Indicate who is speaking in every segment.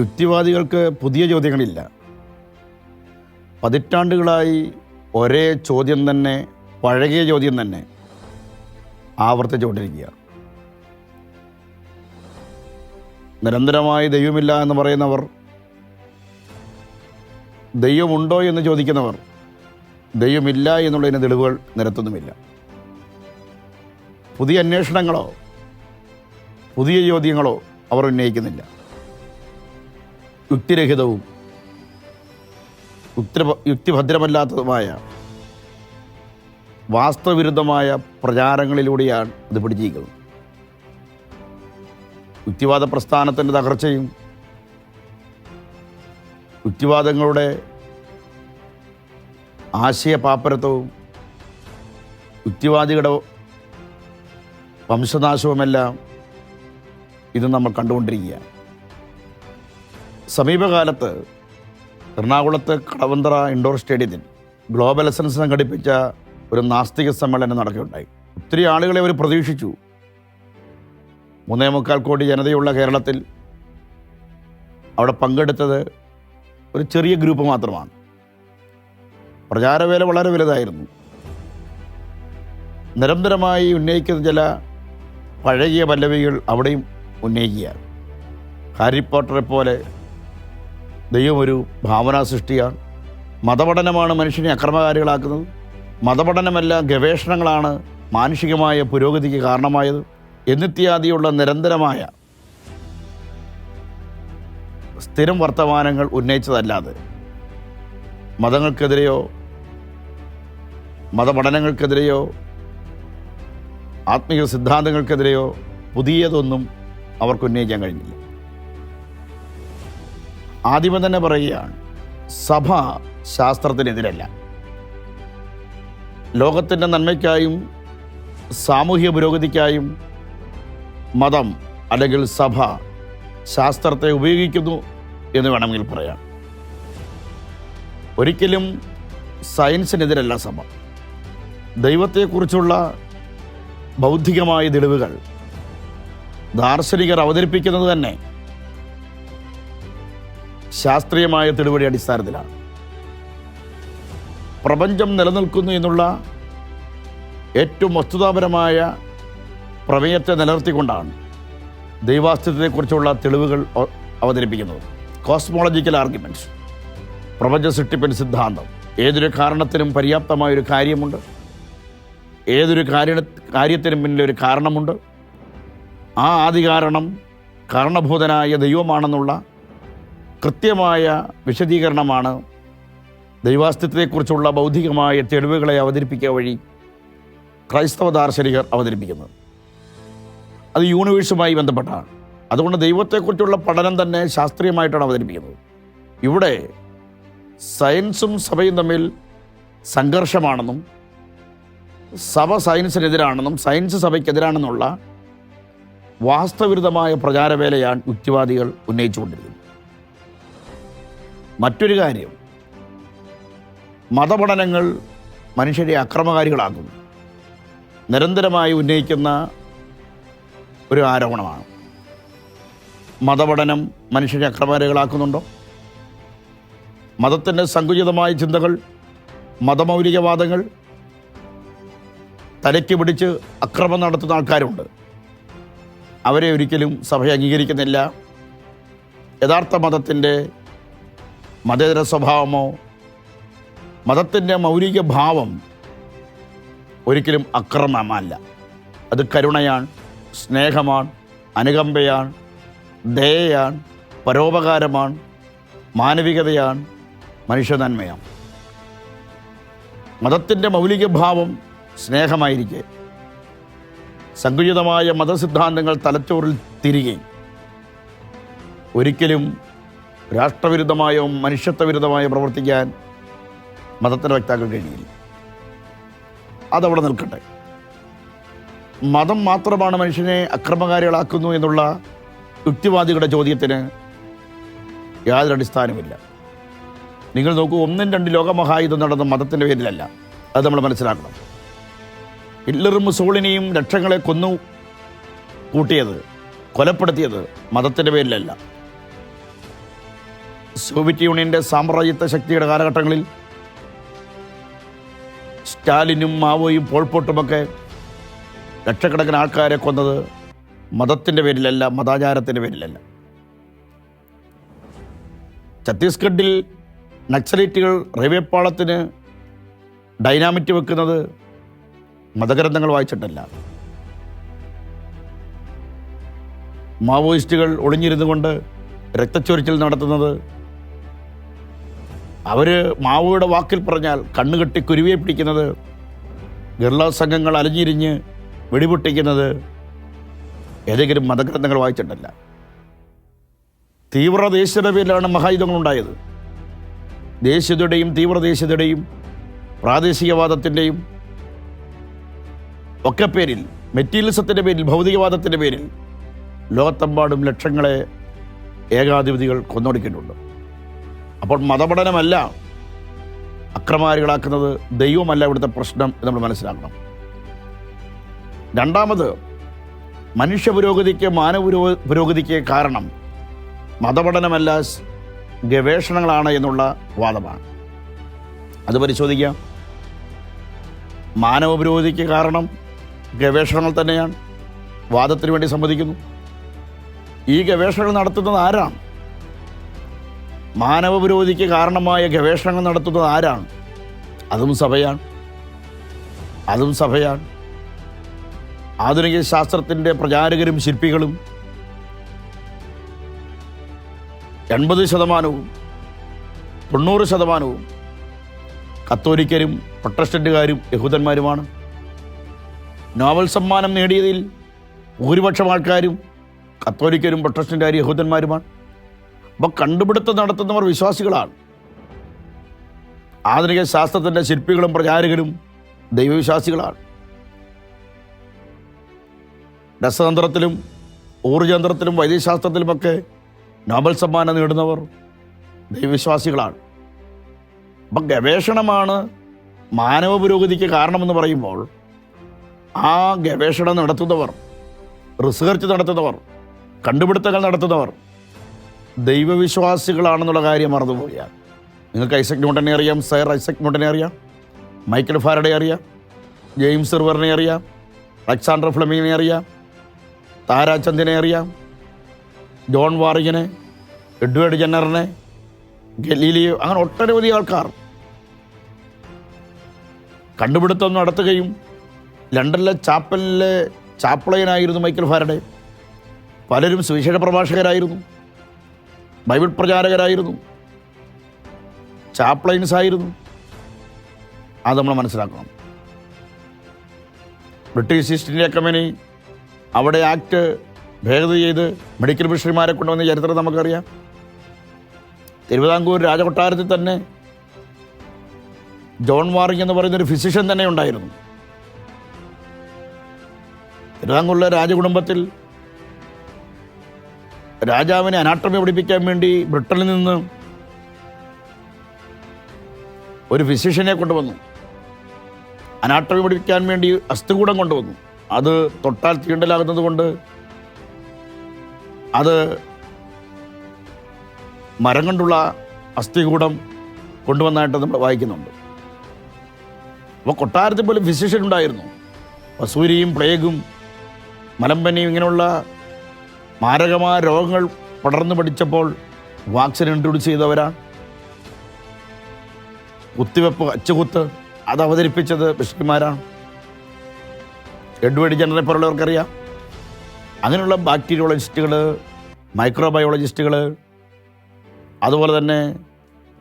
Speaker 1: യുക്തിവാദികൾക്ക് പുതിയ ചോദ്യങ്ങളില്ല. പതിറ്റാണ്ടുകളായി ഒരേ ചോദ്യം തന്നെ പഴകിയ ചോദ്യം തന്നെ ആവർത്തിച്ചുകൊണ്ടിരിക്കുക. നിരന്തരമായി ദൈവമില്ല എന്ന് പറയുന്നവർ ദൈവമുണ്ടോ എന്ന് ചോദിക്കുന്നവർ ദൈവമില്ല എന്നുള്ളതിന് തെളിവുകൾ നിരത്തുന്നുമില്ല. പുതിയ അന്വേഷണങ്ങളോ പുതിയ ചോദ്യങ്ങളോ അവർ ഉന്നയിക്കുന്നില്ല. യുക്തിരഹിതവും യുക്തി യുക്തിഭദ്രമല്ലാത്തതുമായ വാസ്തവവിരുദ്ധമായ പ്രചാരങ്ങളിലൂടെയാണ് ഇത് പിടിച്ചിരിക്കുന്നത്. യുക്തിവാദ പ്രസ്ഥാനത്തിന്റെ തകർച്ചയും യുക്തിവാദങ്ങളുടെ ആശയപാപ്പരത്വവും യുക്തിവാദികളുടെ വംശനാശവുമെല്ലാം ഇത് നമ്മൾ കണ്ടുകൊണ്ടിരിക്കുകയാണ്. സമീപകാലത്ത് എറണാകുളത്ത് കടവന്തറ ഇൻഡോർ സ്റ്റേഡിയത്തിൽ ഗ്ലോബൽ എസൻസ് സംഘടിപ്പിച്ച ഒരു നാസ്തിക സമ്മേളനം നടക്കുകയുണ്ടായി. ഒത്തിരി ആളുകളെ അവർ പ്രതീക്ഷിച്ചു. മൂന്നേ മുക്കാൽ കോടി ജനതയുള്ള കേരളത്തിൽ അവിടെ പങ്കെടുത്തത് ഒരു ചെറിയ ഗ്രൂപ്പ് മാത്രമാണ്. പ്രചാരവേല വളരെ വലുതായിരുന്നു. നിരന്തരമായി ഉന്നയിക്കുന്ന ചില പഴകിയ പല്ലവികൾ അവിടെയും ഉന്നയിക്കുക ഹാരി പോട്ടറെ പോലെ ദൈവം ഒരു ഭാവനാ സൃഷ്ടിയാണ്. മതപഠനമാണ് മനുഷ്യനെ അക്രമകാരികളാക്കുന്നത്. മതപഠനമല്ല ഗവേഷണങ്ങളാണ് മാനുഷികമായ പുരോഗതിക്ക് കാരണമായത്. എന്നിത്യാദിയുള്ള നിരന്തരമായ സ്ഥിരം വർത്തമാനങ്ങൾ ഉന്നയിച്ചതല്ലാതെ മതങ്ങൾക്കെതിരെയോ മതപഠനങ്ങൾക്കെതിരെയോ ആത്മീയ സിദ്ധാന്തങ്ങൾക്കെതിരെയോ പുതിയതൊന്നും അവർക്ക് ഉന്നയിക്കാൻ കഴിഞ്ഞില്ല. ആദ്യമേ തന്നെ പറയുകയാണ് സഭ ശാസ്ത്രത്തിനെതിരല്ല. ലോകത്തിന്റെ നന്മയ്ക്കായും സാമൂഹ്യ പുരോഗതിക്കായും മതം അല്ലെങ്കിൽ സഭ ശാസ്ത്രത്തെ ഉപയോഗിക്കുന്നു എന്ന് വേണമെങ്കിൽ പറയാം. ഒരിക്കലും സയൻസിനെതിരല്ല സഭ. ദൈവത്തെക്കുറിച്ചുള്ള ബൗദ്ധികമായ തെളിവുകൾ ദാർശനികർ അവതരിപ്പിക്കുന്നത് തന്നെ ശാസ്ത്രീയമായ തെളിവടി അടിസ്ഥാനത്തിലാണ്. പ്രപഞ്ചം നിലനിൽക്കുന്നു എന്നുള്ള ഏറ്റവും വസ്തുതാപരമായ പ്രമേയത്തെ നിലനിർത്തിക്കൊണ്ടാണ് ദൈവാസ്തിത്വത്തെക്കുറിച്ചുള്ള തെളിവുകൾ അവതരിപ്പിക്കുന്നത്. കോസ്മോളജിക്കൽ ആർഗ്യുമെന്റ്സ് പ്രപഞ്ച സൃഷ്ടിപ്പിൻ സിദ്ധാന്തം. ഏതൊരു കാരണത്തിനും പര്യാപ്തമായൊരു കാര്യമുണ്ട്. ഏതൊരു കാര്യ കാര്യത്തിനും പിന്നിൽ ഒരു കാരണമുണ്ട്. ആ ആദികാരണം കാരണഭൂതനായ ദൈവമാണെന്നുള്ള കൃത്യമായ വിശദീകരണമാണ് ദൈവാസ്തിത്വത്തെക്കുറിച്ചുള്ള ബൗദ്ധികമായ തെളിവുകളെ അവതരിപ്പിക്കുക വഴി ക്രൈസ്തവ ദാർശനികർ അവതരിപ്പിക്കുന്നത്. അത് യൂണിവേഴ്സുമായി ബന്ധപ്പെട്ടാണ്. അതുകൊണ്ട് ദൈവത്തെക്കുറിച്ചുള്ള പഠനം തന്നെ ശാസ്ത്രീയമായിട്ടാണ് അവതരിപ്പിക്കുന്നത്. ഇവിടെ സയൻസും സഭയും തമ്മിൽ സംഘർഷമാണെന്നും സഭ സയൻസിനെതിരാണെന്നും സയൻസ് സഭയ്ക്കെതിരാണെന്നുള്ള വാസ്തവിരുദ്ധമായ പ്രചാരവേലയാണ് യുക്തിവാദികൾ ഉന്നയിച്ചുകൊണ്ടിരിക്കുന്നത്. മറ്റൊരു കാര്യം. മതപഠനങ്ങൾ മനുഷ്യരെ അക്രമകാരികളാക്കുന്നു. നിരന്തരമായി ഉന്നയിക്കുന്ന ഒരു ആരോപണമാണ്. മതപഠനം മനുഷ്യരെ അക്രമകാരികളാക്കുന്നുണ്ടോ? മതത്തിന്റെ സങ്കുചിതമായ ചിന്തകൾ മതമൗലികവാദങ്ങൾ തലയ്ക്ക് പിടിച്ച് അക്രമം നടത്തുന്ന ആൾക്കാരുണ്ട്. അവരെ ഒരിക്കലും സഭ അംഗീകരിക്കുന്നില്ല. യഥാർത്ഥ മതത്തിന്റെ മതേതര സ്വഭാവമോ? മതത്തിന്റെ മൗലിക ഭാവം ഒരിക്കലും അക്രമമല്ല. അത് കരുണയാണ് സ്നേഹമാണ് അനുകമ്പയാണ് ദയയാണ് പരോപകാരമാണ് മാനവികതയാണ് മനുഷ്യനന്മയാണ്. മതത്തിന്റെ മൗലിക ഭാവം സ്നേഹമായിരിക്കെ. സങ്കുചിതമായ മതസിദ്ധാന്തങ്ങൾ തലച്ചോറിൽ തിരികെ. ഒരിക്കലും രാഷ്ട്രവിരുദ്ധമായോ മനുഷ്യത്വവിരുദ്ധമായോ പ്രവർത്തിക്കാൻ മതത്തിന്റെ വക്താക്കൾ കഴിയില്ല. അതവിടെ നിൽക്കട്ടെ. മതം മാത്രമാണ് മനുഷ്യനെ അക്രമകാരികളാക്കുന്നു എന്നുള്ള യുക്തിവാദികളുടെ ചോദ്യത്തിന് യാതൊരു അടിസ്ഥാനമില്ല നിങ്ങൾ നോക്കൂ ഒന്നും രണ്ട് ലോകമഹായുധം നടന്ന മതത്തിന്റെ പേരിലല്ല. അത് നമ്മൾ മനസ്സിലാക്കണം. ഹിറ്റ്ലറും മുസോളിനെയും ലക്ഷങ്ങളെ കൊന്നു കൂട്ടിയത് കൊലപ്പെടുത്തിയത് മതത്തിന്റെ പേരിലല്ല. സോവിയറ്റ് യൂണിയന്റെ സാമ്രാജ്യത്വ ശക്തിയുടെ കാലഘട്ടങ്ങളിൽ സ്റ്റാലിനും മാവോയും പോൾപോട്ടുമൊക്കെ ലക്ഷക്കണക്കിന് ആൾക്കാരെ കൊന്നത് മതത്തിന്റെ പേരിലല്ല മതാചാരത്തിന്റെ പേരിലല്ല. ഛത്തീസ്ഗഡിൽ നക്സലൈറ്റുകൾ റെയിൽവേ പാളത്തിന് ഡൈനാമിറ്റ് വെക്കുന്നത് മതഗ്രന്ഥങ്ങൾ വായിച്ചിട്ടല്ല. മാവോയിസ്റ്റുകൾ ഒളിഞ്ഞിരുന്നു കൊണ്ട് രക്തച്ചൊരിച്ചിൽ നടത്തുന്നത് അവർ മാവോയുടെ വാക്കിൽ പറഞ്ഞാൽ കണ്ണുകെട്ടി കുരുവിയെ പിടിക്കുന്നത് ഗർലാ സംഘങ്ങൾ അലഞ്ഞിരിഞ്ഞ് വെടിപൊട്ടിക്കുന്നത് ഏതെങ്കിലും മതഗ്രന്ഥങ്ങൾ വായിച്ചിട്ടല്ല. തീവ്ര ദേശീയതയുടെ പേരിലാണ് മഹായുധങ്ങൾ ഉണ്ടായത് ദേശീയതയുടെയും തീവ്ര ദേശീയതയുടെയും പ്രാദേശികവാദത്തിന്റെയും ഒക്കെ പേരിൽ മെറ്റീരിയലിസത്തിന്റെ പേരിൽ ഭൗതികവാദത്തിന്റെ പേരിൽ ലോകത്തെമ്പാടും ലക്ഷങ്ങളെ ഏകാധിപതികൾ കൊന്നൊടുക്കിയിട്ടുണ്ട്. അപ്പോൾ മതപഠനമല്ല അക്രമാരികളാക്കുന്നത് ദൈവമല്ല ഇവിടുത്തെ പ്രശ്നം എന്ന് നമ്മൾ മനസ്സിലാക്കണം. രണ്ടാമത് മനുഷ്യ പുരോഗതിക്ക് മാനവ പുരോഗതിക്ക് കാരണം മതപഠനമല്ല ഗവേഷണങ്ങളാണ് എന്നുള്ള വാദമാണ്. അത് പരിശോധിക്കാം. മാനവ പുരോഗതിക്ക് കാരണം ഗവേഷണങ്ങൾ തന്നെയാണ്. വാദത്തിന് വേണ്ടി സമ്മതിക്കുന്നു. ഈ ഗവേഷണങ്ങൾ നടത്തുന്നത് ആരാണ്? മാനവ പുരോഗതിക്ക് കാരണമായ ഗവേഷണങ്ങൾ നടത്തുന്നത് ആരാണ്? അതും സഭയാണ്. അതും സഭയാണ്. ആധുനിക ശാസ്ത്രത്തിന്റെ പ്രചാരകരും ശില്പികളും എൺപത് ശതമാനവും തൊണ്ണൂറ് ശതമാനവും കത്തോലിക്കരും പ്രൊട്ടസ്റ്റന്റുകാരും യഹൂദന്മാരുമാണ്. നോവൽ സമ്മാനം നേടിയതിൽ ഭൂരിപക്ഷം ആൾക്കാരും കത്തോലിക്കരും പ്രൊട്ടസ്റ്റന്റുകാരും യഹൂദന്മാരുമാണ്. അപ്പോൾ കണ്ടുപിടുത്തം നടത്തുന്നവർ വിശ്വാസികളാണ്. ആധുനിക ശാസ്ത്രത്തിന്റെ ശില്പികളും പ്രചാരകരും ദൈവവിശ്വാസികളാണ്. രസതന്ത്രത്തിലും ഊർജതന്ത്രത്തിലും വൈദ്യശാസ്ത്രത്തിലുമൊക്കെ നോബൽ സമ്മാനം നേടുന്നവർ ദൈവവിശ്വാസികളാണ്. അപ്പം ഗവേഷണമാണ് മാനവ പുരോഗതിക്ക് കാരണമെന്ന് പറയുമ്പോൾ ആ ഗവേഷണം നടത്തുന്നവർ റിസർച്ച് നടത്തുന്നവർ കണ്ടുപിടുത്തങ്ങൾ നടത്തുന്നവർ ദൈവവിശ്വാസികളാണെന്നുള്ള കാര്യം മറന്നുപോയാൽ നിങ്ങൾക്ക് ഐസക് ന്യൂട്ടനെ അറിയാം സർ ഐസക് ന്യൂട്ടനെ അറിയാം മൈക്കൽ ഫാരഡെ അറിയാം ജെയിംസ് റിവറിനെ അറിയാം അലക്സാണ്ടർ ഫ്ലമിങ്ങിനെ അറിയാം താരാചന്ദിനെ അറിയാം ജോൺ വാറിങ്ങിനെ എഡ്വേർഡ് ജെന്നറിനെ ഗലീലിയോ അങ്ങനെ ഒട്ടനവധി ആൾക്കാർ കണ്ടുപിടുത്തം നടത്തുകയും ലണ്ടനിലെ ചാപ്പലിലെ ചാപ്ലയനായിരുന്നു മൈക്കൽ ഫാരഡെ. പലരും സുവിശേഷ പ്രഭാഷകരായിരുന്നു. ബൈബിൾ പ്രചാരകരായിരുന്നു. ചാപ്ലൈൻസ് ആയിരുന്നു. അത് നമ്മൾ മനസ്സിലാക്കണം. ബ്രിട്ടീഷ് ഈസ്റ്റ് ഇന്ത്യ കമ്പനി അവിടെ ആക്ട് ഭേദഗതി ചെയ്ത് മെഡിക്കൽ മിഷണറിമാരെ കൊണ്ടുവന്ന ചരിത്രം നമുക്കറിയാം. തിരുവിതാംകൂർ രാജകൊട്ടാരത്തിൽ തന്നെ ജോൺ വാറിങ് എന്ന് പറയുന്നൊരു ഫിസിഷ്യൻ തന്നെ ഉണ്ടായിരുന്നു. തിരുവിതാംകൂറിലെ രാജകുടുംബത്തിൽ രാജാവിനെ അനാട്ടമി പഠിപ്പിക്കാൻ വേണ്ടി ബ്രിട്ടനിൽ നിന്ന് ഒരു ഫിസിഷ്യനെ കൊണ്ടുവന്നു. അനാട്ടമി പഠിപ്പിക്കാൻ വേണ്ടി അസ്ഥികൂടം കൊണ്ടുവന്നു. അത് തൊട്ടാൽ തീണ്ടലാകുന്നത് കൊണ്ട് അത് മരം കൊണ്ടുള്ള അസ്ഥികൂടം കൊണ്ടുവന്നായിട്ട് നമ്മൾ വായിക്കുന്നുണ്ട്. അപ്പോൾ കൊട്ടാരത്തിൽ പോലും ഫിസിഷ്യൻ ഉണ്ടായിരുന്നു. വസൂരിയും പ്ലേഗും മലമ്പനിയും ഇങ്ങനെയുള്ള മാരകമായ രോഗങ്ങൾ പടർന്നു പഠിച്ചപ്പോൾ വാക്സിൻ ഇൻട്രൊഡ്യൂസ് ചെയ്തവരാണ്. കുത്തിവെപ്പ് അച്ചുകുത്ത് അത് അവതരിപ്പിച്ചത് ബിഷപ്പിമാരാണ് എഡ്വേർഡ് ജനറെ പോലുള്ളവർക്കറിയാം. അങ്ങനെയുള്ള ബാക്ടീരിയോളജിസ്റ്റുകൾ മൈക്രോബയോളജിസ്റ്റുകൾ അതുപോലെ തന്നെ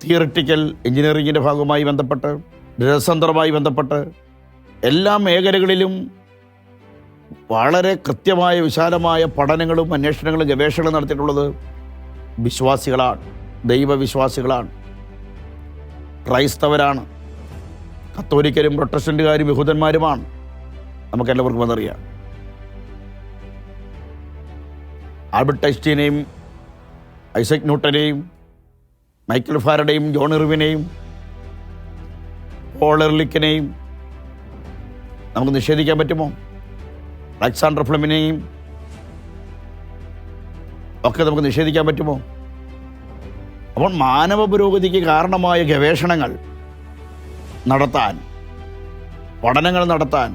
Speaker 1: തിയറിറ്റിക്കൽ എഞ്ചിനീയറിങ്ങിന്റെ ഭാഗവുമായി ബന്ധപ്പെട്ട് രസതന്ത്രവുമായി ബന്ധപ്പെട്ട് എല്ലാ മേഖലകളിലും വളരെ കൃത്യമായ വിശാലമായ പഠനങ്ങളും അന്വേഷണങ്ങളും ഗവേഷണങ്ങളും നടത്തിയിട്ടുള്ളത് വിശ്വാസികളാണ് ദൈവവിശ്വാസികളാണ്. ക്രൈസ്തവരാണ്. കത്തോലിക്കരും പ്രൊട്ടസ്റ്റന്റുകാരും യഹൂദന്മാരുമാണ്. നമുക്കെല്ലാവർക്കും അതറിയാം. ആൽബർട്ട് ഐസ്റ്റീനെയും ഐസക് ന്യൂട്ടനെയും മൈക്കിൾ ഫാരഡെയും ജോൺ ഇർവിനെയും പോളർലിക്കിനെയും നമുക്ക് നിഷേധിക്കാൻ പറ്റുമോ? അലക്സാണ്ടർ ഫ്ലമിനെയും ഒക്കെ നമുക്ക് നിഷേധിക്കാൻ പറ്റുമോ? അപ്പോൾ മാനവ പുരോഗതിക്ക് കാരണമായ ഗവേഷണങ്ങൾ നടത്താൻ പഠനങ്ങൾ നടത്താൻ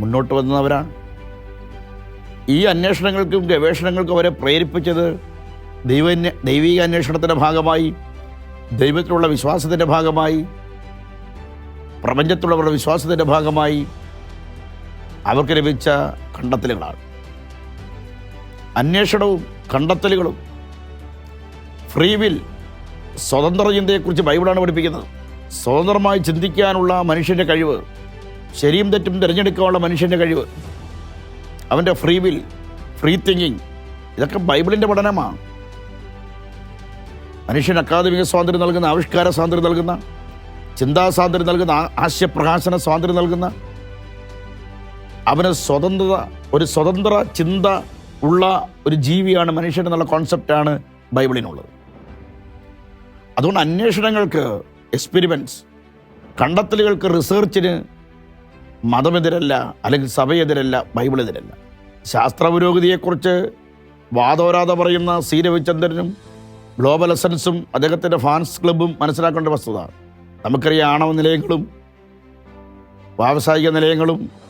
Speaker 1: മുന്നോട്ട് വന്നവരാണ്. ഈ അന്വേഷണങ്ങൾക്കും ഗവേഷണങ്ങൾക്കും അവരെ പ്രേരിപ്പിച്ചത് ദൈവ ദൈവിക അന്വേഷണത്തിന്റെ ഭാഗമായി ദൈവത്തിലുള്ള വിശ്വാസത്തിന്റെ ഭാഗമായി പ്രപഞ്ചത്തിലുള്ളവരുടെ വിശ്വാസത്തിന്റെ ഭാഗമായി അവർക്ക് ലഭിച്ച കണ്ടെത്തലുകളാണ്. അന്വേഷണവും കണ്ടെത്തലുകളും ഫ്രീ വിൽ സ്വതന്ത്ര ചിന്തയെക്കുറിച്ച് ബൈബിളാണ് പഠിപ്പിക്കുന്നത്. സ്വതന്ത്രമായി ചിന്തിക്കാനുള്ള മനുഷ്യന്റെ കഴിവ് ശരിയും തെറ്റും തിരഞ്ഞെടുക്കാനുള്ള മനുഷ്യന്റെ കഴിവ് അവന്റെ ഫ്രീ വിൽ ഫ്രീ തിങ്കിങ് ഇതൊക്കെ ബൈബിളിന്റെ പഠനമാണ്. മനുഷ്യൻ അക്കാദമിക സ്വാതന്ത്ര്യം നൽകുന്ന ആവിഷ്കാര സ്വാതന്ത്ര്യം നൽകുന്ന ചിന്താ സ്വാതന്ത്ര്യം നൽകുന്ന ആശയപ്രകാശന സ്വാതന്ത്ര്യം നൽകുന്ന അവന് സ്വതന്ത്രത ഒരു സ്വതന്ത്ര ചിന്ത ഉള്ള ഒരു ജീവിയാണ് മനുഷ്യൻ എന്നുള്ള കോൺസെപ്റ്റാണ് ബൈബിളിനുള്ളത്. അതുകൊണ്ട് അന്വേഷണങ്ങൾക്ക് എക്സ്പെരിമെന്റ്സ് കണ്ടെത്തലുകൾക്ക് റിസർച്ചിന് മതമെതിരല്ല അല്ലെങ്കിൽ സഭയെതിരല്ല ബൈബിളെതിരല്ല. ശാസ്ത്ര പുരോഗതിയെക്കുറിച്ച് വാദോരാത പറയുന്ന സി രവിചന്ദ്രനും ഗ്ലോബൽ എസൻസും അദ്ദേഹത്തിന്റെ ഫാൻസ് ക്ലബും മനസ്സിലാക്കേണ്ട വസ്തുത. നമുക്കറിയാം ആണവ നിലയങ്ങളും വ്യാവസായിക നിലയങ്ങളും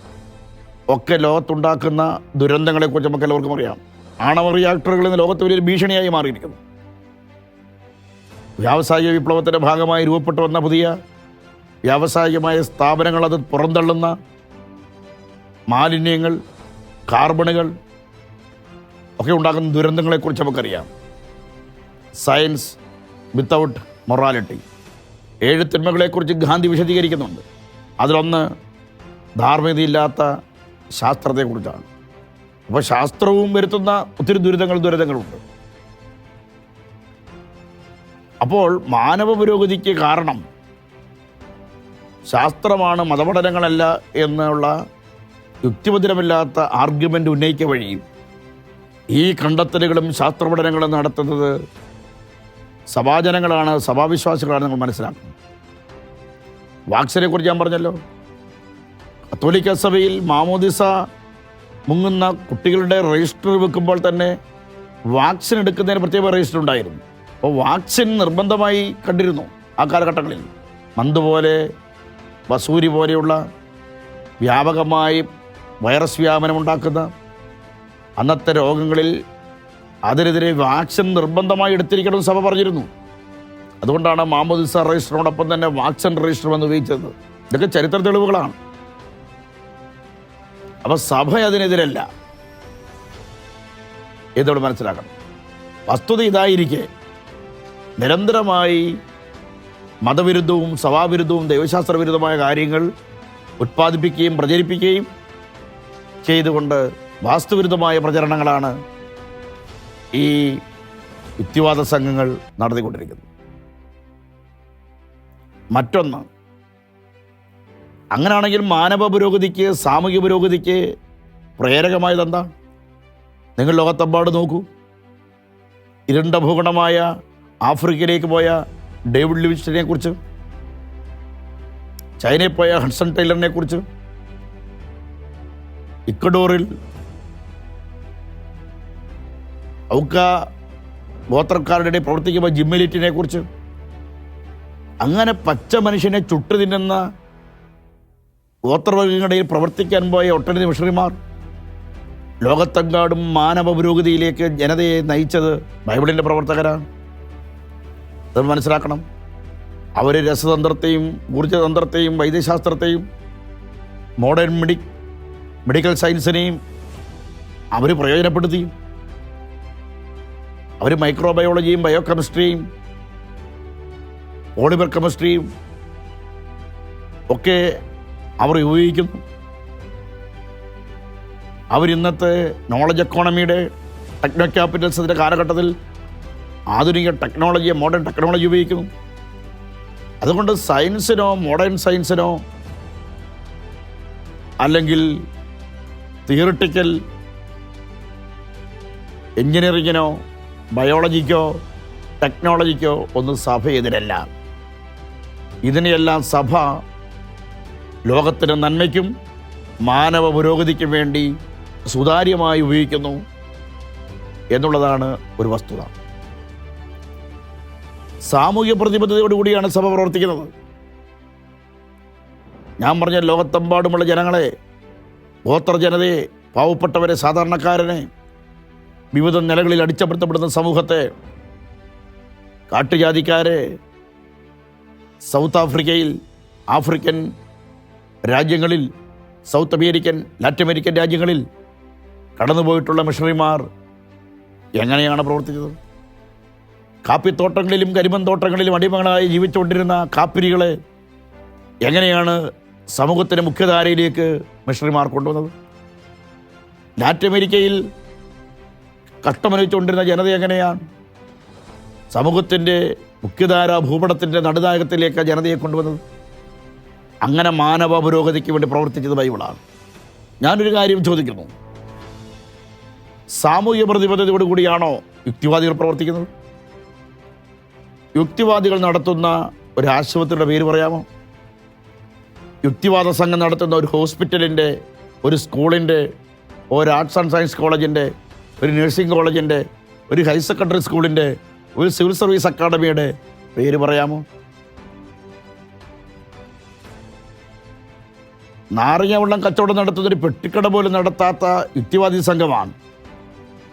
Speaker 1: ഒക്കെ ലോകത്തുണ്ടാക്കുന്ന ദുരന്തങ്ങളെക്കുറിച്ച് നമുക്ക് എല്ലാവർക്കും അറിയാം. ആണവ റിയാക്ടറുകൾ ഇന്ന് ലോകത്ത് വലിയൊരു ഭീഷണിയായി മാറിയിരിക്കുന്നു. വ്യാവസായിക വിപ്ലവത്തിന്റെ ഭാഗമായി രൂപപ്പെട്ടു വന്ന പുതിയ വ്യാവസായികമായ സ്ഥാപനങ്ങൾ അത് പുറന്തള്ളുന്ന മാലിന്യങ്ങൾ കാർബണുകൾ ഒക്കെ ഉണ്ടാക്കുന്ന ദുരന്തങ്ങളെക്കുറിച്ച് നമുക്കറിയാം. സയൻസ് വിത്തൗട്ട് മൊറാലിറ്റി ഏഴ് തിന്മകളെക്കുറിച്ച് ഗാന്ധി വിശദീകരിക്കുന്നുണ്ട്. അതിലൊന്ന് ധാർമ്മികതയില്ലാത്ത ശാസ്ത്രത്തെക്കുറിച്ചാണ്. അപ്പോൾ ശാസ്ത്രവും വരുത്തുന്ന ഒത്തിരി ദുരിതങ്ങൾ ദുരിതങ്ങളുണ്ട്. അപ്പോൾ മാനവ പുരോഗതിക്ക് കാരണം ശാസ്ത്രമാണ് മതപഠനങ്ങളല്ല എന്നുള്ള യുക്തിഭദ്രമില്ലാത്ത ആർഗ്യുമെന്റ് ഉന്നയിക്ക വഴി ഈ കണ്ടെത്തലുകളും ശാസ്ത്രപഠനങ്ങളും നടത്തുന്നത് സഭാജനങ്ങളാണ് സഭാവിശ്വാസികളാണ് നമ്മൾ മനസ്സിലാക്കുന്നത് വാക്സിനെ കുറിച്ച് ഞാൻ പറഞ്ഞല്ലോ. കത്തോലിക്ക സഭയിൽ മാമോദിസ മുങ്ങുന്ന കുട്ടികളുടെ രജിസ്റ്റർ വെക്കുമ്പോൾ തന്നെ വാക്സിൻ എടുക്കുന്നതിന് പ്രത്യേക രജിസ്റ്റർ ഉണ്ടായിരുന്നു. അപ്പോൾ വാക്സിൻ നിർബന്ധമായി കണ്ടിരുന്നു ആ കാലഘട്ടങ്ങളിൽ. മന്ത് പോലെ വസൂരി പോലെയുള്ള വ്യാപകമായി വൈറസ് വ്യാപനമുണ്ടാക്കുന്ന അന്നത്തെ രോഗങ്ങളിൽ അതിനെതിരെ വാക്സിൻ നിർബന്ധമായി എടുത്തിരിക്കണം സഭ പറഞ്ഞിരുന്നു. അതുകൊണ്ടാണ് മാമോദിസ രജിസ്റ്ററോടൊപ്പം തന്നെ വാക്സിൻ രജിസ്റ്റർ എന്ന് ഉപയോഗിച്ചത്. ഇതൊക്കെ ചരിത്ര തെളിവുകളാണ്. അപ്പൊ സഭ അതിനെതിരല്ല. ഇതോട് മനസ്സിലാക്കണം. വസ്തുത ഇതായിരിക്കെ. നിരന്തരമായി മതവിരുദ്ധവും സഭാവിരുദ്ധവും ദൈവശാസ്ത്ര വിരുദ്ധമായ കാര്യങ്ങൾ ഉത്പാദിപ്പിക്കുകയും പ്രചരിപ്പിക്കുകയും ചെയ്തുകൊണ്ട് വാസ്തുവിരുദ്ധമായ പ്രചരണങ്ങളാണ് ഈ യുക്തിവാദ സംഘങ്ങൾ നടത്തിക്കൊണ്ടിരിക്കുന്നത്. മറ്റൊന്ന് അങ്ങനെയാണെങ്കിൽ മാനവ പുരോഗതിക്ക് സാമൂഹിക പുരോഗതിക്ക് പ്രേരകമായത് എന്താ? നിങ്ങൾ ലോകത്തെമ്പാട് നോക്കൂ. ഇരുണ്ട ഭൂഗണമായ ആഫ്രിക്കയിലേക്ക് പോയ ഡേവിഡ് ലിവിസ്റ്റിനെ കുറിച്ച് ചൈനയിൽ പോയ ഹൺസൺ ടൈലറിനെ കുറിച്ച് ഇക്കഡോറിൽ ഔക്ക ഗോത്രക്കാരുടെ പ്രവർത്തിക്കുമ്പോൾ ജിമ്മിലിറ്റിനെ കുറിച്ച് അങ്ങനെ പച്ച മനുഷ്യനെ ചുട്ടു തിന്നുന്ന ഗോത്രവർഗങ്ങളിടയിൽ പ്രവർത്തിക്കാൻ പോയ ഒട്ടനവധി മിഷണറിമാർ. ലോകത്തെങ്കാടും മാനവ പുരോഗതിയിലേക്ക് ജനതയെ നയിച്ചത് ബൈബിളിന്റെ പ്രവർത്തകരാണ്. അത് മനസ്സിലാക്കണം. അവർ രസതന്ത്രത്തെയും ഊർജതന്ത്രത്തെയും വൈദ്യശാസ്ത്രത്തെയും മോഡേൺ മെഡി മെഡിക്കൽ സയൻസിനെയും അവർ പ്രയോജനപ്പെടുത്തി അവർ മൈക്രോബയോളജിയും ബയോ കെമിസ്ട്രിയും പോളിമർ കെമിസ്ട്രിയും ഒക്കെ അവർ ഉപയോഗിക്കുന്നു അവരിന്നത്തെ നോളജ് എക്കോണമിയുടെ ടെക്നോ ക്യാപിറ്റൽസിന്റെ കാലഘട്ടത്തിൽ ആധുനിക ടെക്നോളജിയെ മോഡേൺ ടെക്നോളജി ഉപയോഗിക്കുന്നു. അതുകൊണ്ട് സയൻസിനോ മോഡേൺ സയൻസിനോ അല്ലെങ്കിൽ തിയറിറ്റിക്കൽ എഞ്ചിനീയറിങ്ങിനോ ബയോളജിക്കോ ടെക്നോളജിക്കോ ഒന്നും സഭ എതിരല്ല. ഇതിനെയെല്ലാം സഭ ലോകത്തിന്റെ നന്മയ്ക്കും മാനവ പുരോഗതിക്കും വേണ്ടി സുതാര്യമായി ഉപയോഗിക്കുന്നു എന്നുള്ളതാണ് ഒരു വസ്തുത. സാമൂഹ്യ പ്രതിബദ്ധതയോടുകൂടിയാണ് സഭ പ്രവർത്തിക്കുന്നത്. ഞാൻ പറഞ്ഞ ലോകത്തെമ്പാടുമുള്ള ജനങ്ങളെ ഗോത്ര ജനതയെ പാവപ്പെട്ടവരെ സാധാരണക്കാരനെ വിവിധ നിലകളിൽ അടിച്ചപ്പെടുത്തപ്പെടുന്ന സമൂഹത്തെ കാട്ടുജാതിക്കാരെ സൗത്ത് ആഫ്രിക്കയിൽ ആഫ്രിക്കൻ രാജ്യങ്ങളിൽ സൗത്ത് അമേരിക്കൻ ലാറ്റിൻ അമേരിക്കൻ രാജ്യങ്ങളിൽ കടന്നുപോയിട്ടുള്ള മിഷണറിമാർ എങ്ങനെയാണ് പ്രവർത്തിച്ചത്? കാപ്പിത്തോട്ടങ്ങളിലും കരിമൻ തോട്ടങ്ങളിലും അടിമകളായി ജീവിച്ചുകൊണ്ടിരുന്ന കാപ്പിരികളെ എങ്ങനെയാണ് സമൂഹത്തിന്റെ മുഖ്യധാരയിലേക്ക് മിഷണറിമാർ കൊണ്ടുവന്നത്? ലാറ്റിൻ അമേരിക്കയിൽ കഷ്ടമനുഭവിച്ചുകൊണ്ടിരുന്ന ജനത എങ്ങനെയാണ്? സമൂഹത്തിന്റെ മുഖ്യധാര ഭൂപടത്തിന്റെ നടുനായകത്തിലേക്ക് ജനതയെ കൊണ്ടുവന്നത്? അങ്ങനെ മാനവ പുരോഗതിക്ക് വേണ്ടി പ്രവർത്തിച്ചത് ബൈബിളാണ്. ഞാനൊരു കാര്യം ചോദിക്കുന്നു. സാമൂഹ്യ പ്രതിബദ്ധതയോട് കൂടിയാണോ യുക്തിവാദികൾ പ്രവർത്തിക്കുന്നത്? യുക്തിവാദികൾ നടത്തുന്ന ഒരു ആശുപത്രിയുടെ പേര് പറയാമോ? യുക്തിവാദ സംഘം നടത്തുന്ന ഒരു ഹോസ്പിറ്റലിന്റെ ഒരു സ്കൂളിന്റെ ഒരു ആർട്സ് ആൻഡ് സയൻസ് കോളേജിന്റെ ഒരു നഴ്സിംഗ് കോളേജിന്റെ ഒരു ഹയർ സെക്കൻഡറി സ്കൂളിന്റെ ഒരു സിവിൽ സർവീസ് അക്കാഡമിയുടെ പേര് പറയാമോ? നാരങ്ങ വെള്ളം കച്ചവടം നടത്തുന്ന ഒരു പെട്ടിക്കട പോലും നടത്താത്ത യുക്തിവാദി സംഘമാണ്.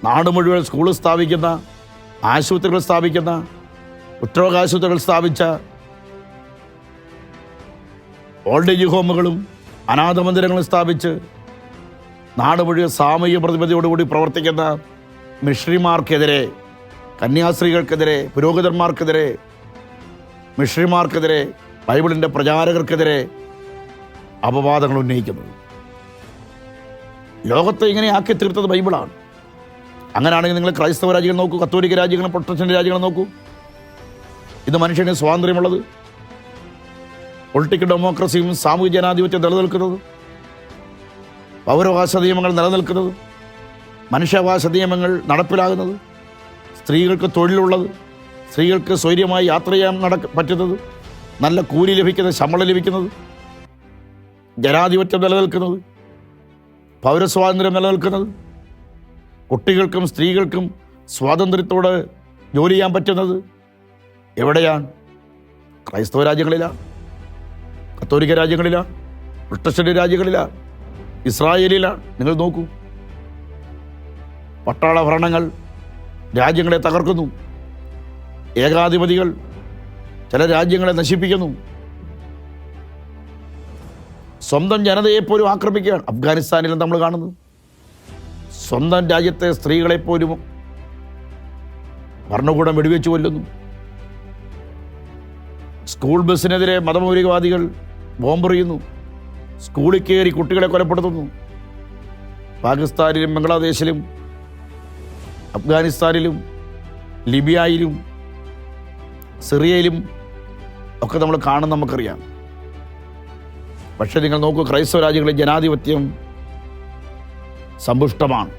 Speaker 1: നാട് മുഴുവൻ സ്കൂൾ സ്ഥാപിക്കുന്ന ആശുപത്രികൾ സ്ഥാപിക്കുന്ന ഉത്തരവകാശുപത്രികൾ സ്ഥാപിച്ച ഓൾഡ് ഏജ് ഹോമുകളും അനാഥ മന്ദിരങ്ങളും സ്ഥാപിച്ച് നാട് മുഴുവൻ സാമൂഹിക പ്രതിബദ്ധതയോടുകൂടി പ്രവർത്തിക്കുന്ന മിഷണറിമാർക്കെതിരെ കന്യാസ്ത്രീകൾക്കെതിരെ പുരോഹിതന്മാർക്കെതിരെ മിഷണറിമാർക്കെതിരെ ബൈബിളിന്റെ പ്രചാരകർക്കെതിരെ അപവാദങ്ങൾ ഉന്നയിക്കുന്നത്. ലോകത്തെ ഇങ്ങനെ ആക്കി തീർത്തത് ബൈബിളാണ്. അങ്ങനെയാണെങ്കിൽ നിങ്ങൾ ക്രൈസ്തവ രാജ്യങ്ങൾ നോക്കൂ കത്തോലിക്ക രാജ്യങ്ങൾ പ്രൊട്ടസ്റ്റന്റ് രാജ്യങ്ങൾ നോക്കൂ. ഇത് മനുഷ്യന് സ്വാതന്ത്ര്യമുള്ളത്. പൊളിറ്റിക്കൽ ഡെമോക്രസിയും സാമൂഹ്യ ജനാധിപത്യം നിലനിൽക്കുന്നത്. പൗരാവകാശ നിയമങ്ങൾ നിലനിൽക്കുന്നത്. മനുഷ്യാവകാശ നിയമങ്ങൾ നടപ്പിലാകുന്നത്. സ്ത്രീകൾക്ക് തൊഴിലുള്ളത്. സ്ത്രീകൾക്ക് സ്വൈര്യമായി യാത്ര ചെയ്യാൻ നടക്ക പറ്റുന്നത്. നല്ല കൂലി ലഭിക്കുന്നത് ശമ്പളം ലഭിക്കുന്നത്. ജനാധിപത്യം നിലനിൽക്കുന്നത് പൗരസ്വാതന്ത്ര്യം നിലനിൽക്കുന്നത് കുട്ടികൾക്കും സ്ത്രീകൾക്കും സ്വാതന്ത്ര്യത്തോടെ ജോലി ചെയ്യാൻ പറ്റുന്നത് എവിടെയാണ്? ക്രൈസ്തവ രാജ്യങ്ങളിലാണ് കത്തോലിക്ക രാജ്യങ്ങളിലാണ് പ്രൊട്ടസ്റ്റന്റ് രാജ്യങ്ങളിലാണ് ഇസ്രായേലിലാണ് നിങ്ങൾ നോക്കൂ. പട്ടാള ഭരണങ്ങൾ രാജ്യങ്ങളെ തകർക്കുന്നു. ഏകാധിപതികൾ ചില രാജ്യങ്ങളെ നശിപ്പിക്കുന്നു. സ്വന്തം ജനതയെപ്പോലും ആക്രമിക്കുകയാണ്. അഫ്ഗാനിസ്ഥാനിലും നമ്മൾ കാണുന്നത്. സ്വന്തം രാജ്യത്തെ സ്ത്രീകളെപ്പോലും ഭരണകൂടം വെടിവെച്ച് കൊല്ലുന്നു. സ്കൂൾ ബസ്സിനെതിരെ മതമൗലികവാദികൾ ബോംബെറിയുന്നു സ്കൂളിൽ കയറി കുട്ടികളെ കൊലപ്പെടുത്തുന്നു. പാകിസ്ഥാനിലും ബംഗ്ലാദേശിലും അഫ്ഗാനിസ്ഥാനിലും ലിബിയയിലും സിറിയയിലും ഒക്കെ നമ്മൾ കാണുന്ന നമുക്കറിയാം. പക്ഷേ നിങ്ങൾ നോക്കൂ ക്രൈസ്തവ രാജ്യങ്ങളിൽ ജനാധിപത്യം സമ്പുഷ്ടമാണ്.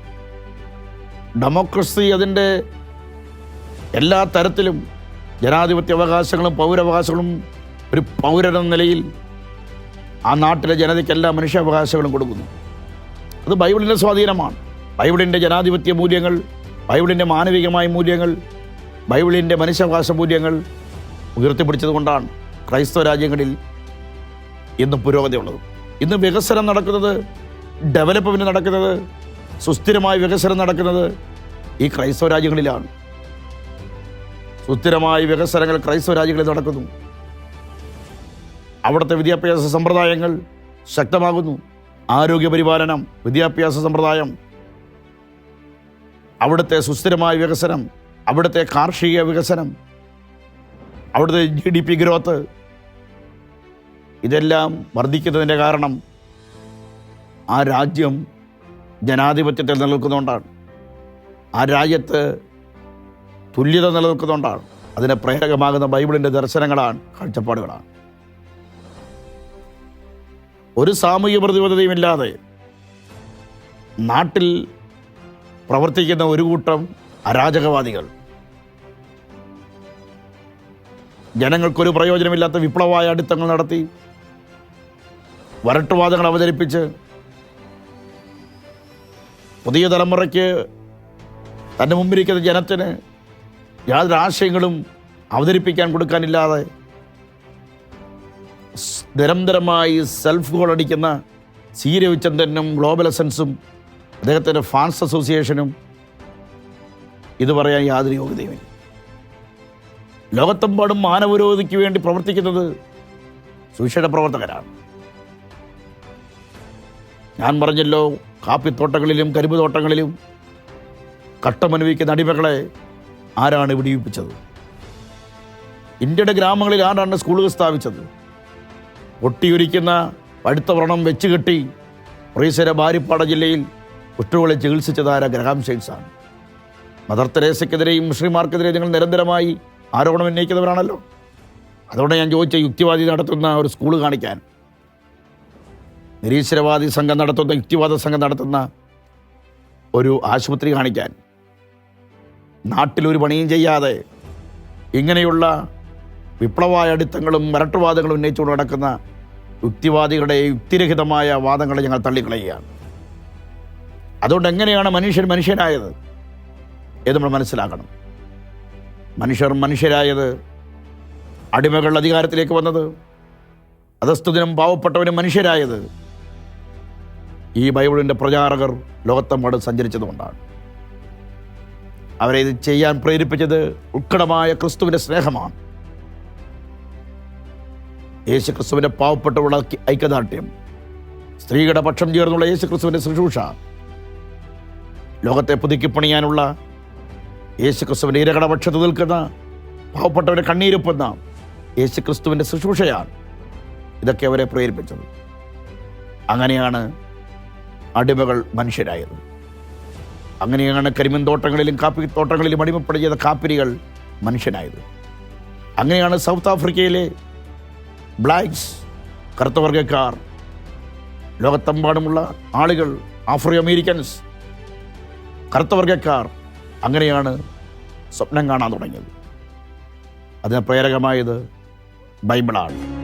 Speaker 1: ഡെമോക്രസി അതിന്റെ എല്ലാ തരത്തിലും ജനാധിപത്യ അവകാശങ്ങളും പൗരാവകാശങ്ങളും ഒരു പൗരനെന്ന നിലയിൽ ആ നാട്ടിലെ ജനതയ്ക്ക് എല്ലാ മനുഷ്യാവകാശങ്ങളും കൊടുക്കുന്നു. അത് ബൈബിളിന്റെ സ്വാധീനമാണ്. ബൈബിളിന്റെ ജനാധിപത്യ മൂല്യങ്ങൾ ബൈബിളിന്റെ മാനവികമായ മൂല്യങ്ങൾ ബൈബിളിന്റെ മനുഷ്യാവകാശ മൂല്യങ്ങൾ ഉയർത്തിപ്പിടിച്ചതുകൊണ്ടാണ് ക്രൈസ്തവ രാജ്യങ്ങളിൽ ഇന്ന് പുരോഗതിയുള്ളത്. ഇന്ന് വികസനം നടക്കുന്നത് ഡെവലപ്മെന്റ് നടക്കുന്നത് സുസ്ഥിരമായ വികസനം നടക്കുന്നത് ഈ ക്രൈസ്തവ രാജ്യങ്ങളിലാണ്. സുസ്ഥിരമായ വികസനങ്ങൾ ക്രൈസ്തവ രാജ്യങ്ങളിൽ നടക്കുന്നു. അവിടുത്തെ വിദ്യാഭ്യാസ സമ്പ്രദായങ്ങൾ ശക്തമാകുന്നു. ആരോഗ്യ പരിപാലനം വിദ്യാഭ്യാസ സമ്പ്രദായം അവിടുത്തെ സുസ്ഥിരമായ വികസനം അവിടുത്തെ കാർഷിക വികസനം അവിടുത്തെ ജി ഡി പി ഗ്രോത്ത് ഇതെല്ലാം വർദ്ധിക്കുന്നതിന്റെ കാരണം ആ രാജ്യം ജനാധിപത്യത്തിൽ നിലനിൽക്കുന്നതുകൊണ്ടാണ്. ആ രാജ്യത്ത് തുല്യത നിലനിൽക്കുന്നതുകൊണ്ടാണ്. അതിനെ പ്രേരകമാകുന്ന ബൈബിളിന്റെ ദർശനങ്ങളാണ് കാഴ്ചപ്പാടുകളാണ്. ഒരു സാമൂഹ്യ പ്രതിബദ്ധതയുമില്ലാതെ നാട്ടിൽ പ്രവർത്തിക്കുന്ന ഒരു കൂട്ടം അരാജകവാദികൾ ജനങ്ങൾക്കൊരു പ്രയോജനമില്ലാത്ത വിപ്ലവമായ അടിത്തങ്ങൾ നടത്തി വരട്ടുവാദങ്ങൾ അവതരിപ്പിച്ച് പുതിയ തലമുറയ്ക്ക് തന്റെ മുമ്പിരിക്കുന്ന ജനത്തിന് യാതൊരു ആശയങ്ങളും അവതരിപ്പിക്കാൻ കൊടുക്കാനില്ലാതെ നിരന്തരമായി സെൽഫ് ഗോൾ അടിക്കുന്ന സി രവിചന്ദ്രനും ഗ്ലോബൽ എസൻസും അദ്ദേഹത്തിന്റെ ഫാൻസ് അസോസിയേഷനും ഇത് പറയാൻ യാതൊരു യോഗ്യതയുമില്ല. ലോകത്തെമ്പാടും മാനവരോധിക്ക് വേണ്ടി പ്രവർത്തിക്കുന്നത് സുഷയുടെ പ്രവർത്തകരാണ്. ഞാൻ പറഞ്ഞല്ലോ കാപ്പിത്തോട്ടങ്ങളിലും കരിമ്പ് തോട്ടങ്ങളിലും കട്ടമനുഭവിക്കുന്ന അടിമകളെ ആരാണ് വിടിയിപ്പിച്ചത് ഇന്ത്യയുടെ ഗ്രാമങ്ങളിൽ ആരാണ് സ്കൂളുകൾ സ്ഥാപിച്ചത്? ഒട്ടിയൊരിക്കുന്ന പഴുത്ത വ്രണം വെച്ച് കെട്ടി പ്രീസര ബാരിപ്പാട ജില്ലയിൽ കുട്ടികളെ ചികിത്സിച്ചതാര ഗ്രഹാം ഷെയ്ഡ്സാണ് മദർ തെരേസയ്ക്കെതിരെയും മുസ്ലിംമാർക്കെതിരെയും നിങ്ങൾ നിരന്തരമായി ആരോപണം ഉന്നയിക്കുന്നവരാണല്ലോ. അതുകൊണ്ട് ഞാൻ ചോദിച്ച യുക്തിവാദി നടത്തുന്ന ഒരു സ്കൂൾ കാണിക്കാൻ. നിരീശ്വരവാദി സംഘം നടത്തുന്ന യുക്തിവാദ സംഘം നടത്തുന്ന ഒരു ആശുപത്രി കാണിക്കാൻ നാട്ടിലൊരു പണിയും ചെയ്യാതെ ഇങ്ങനെയുള്ള വിപ്ലവായ അടിത്തങ്ങളും മരട്ടുവാദങ്ങളും ഉന്നയിച്ചുകൊണ്ട് നടക്കുന്ന യുക്തിവാദികളുടെ യുക്തിരഹിതമായ വാദങ്ങളെ ഞങ്ങൾ തള്ളിക്കളയുകയാണ്. അതുകൊണ്ട് എങ്ങനെയാണ് മനുഷ്യൻ മനുഷ്യനായത് എന്ന് നമ്മൾ മനസ്സിലാക്കണം. മനുഷ്യർ മനുഷ്യരായത് അടിമകൾ അധികാരത്തിലേക്ക് വന്നത് അധസ്ഥിതനും പാവപ്പെട്ടവനും മനുഷ്യരായത് ഈ ബൈബിളിന്റെ പ്രചാരകർ ലോകത്തെമ്പാട് സഞ്ചരിച്ചതുകൊണ്ടാണ്. അവരെ ഇത് ചെയ്യാൻ പ്രേരിപ്പിച്ചത് ഉത്കടമായ ക്രിസ്തുവിന്റെ സ്നേഹമാണ്. യേശു ക്രിസ്തുവിന്റെ പാവപ്പെട്ടുള്ള ഐക്യ- ഐക്യദാർഢ്യം സ്ത്രീകളുടെ പക്ഷം ചേർന്നുള്ള യേശു ക്രിസ്തുവിന്റെ ശുശ്രൂഷ ലോകത്തെ പുതുക്കിപ്പണിയാനുള്ള യേശു ക്രിസ്തുവിന്റെ ഇരകടപക്ഷത്ത് നിൽക്കുന്ന പാവപ്പെട്ടവരെ കണ്ണീരൊപ്പുന്ന യേശു ക്രിസ്തുവിന്റെ ശുശ്രൂഷയാണ് ഇതൊക്കെ അവരെ പ്രേരിപ്പിച്ചത്. അങ്ങനെയാണ് അടിമകൾ മനുഷ്യരായിരുന്നു. അങ്ങനെയാണ് കരിമീൻ തോട്ടങ്ങളിലും കാപ്പി തോട്ടങ്ങളിലും അടിമപ്പെട ചെയ്ത കാപ്പിരികൾ മനുഷ്യനായത്. അങ്ങനെയാണ് സൗത്ത് ആഫ്രിക്കയിലെ ബ്ലാക്സ് കറുത്തവർഗക്കാർ ലോകത്തെമ്പാടുമുള്ള ആളുകൾ ആഫ്രിക്കൻ അമേരിക്കൻസ് കറുത്തവർഗക്കാർ അങ്ങനെയാണ് സ്വപ്നം കാണാൻ തുടങ്ങിയത്. അതിന് പ്രേരകമായത് ബൈബിളാണ്.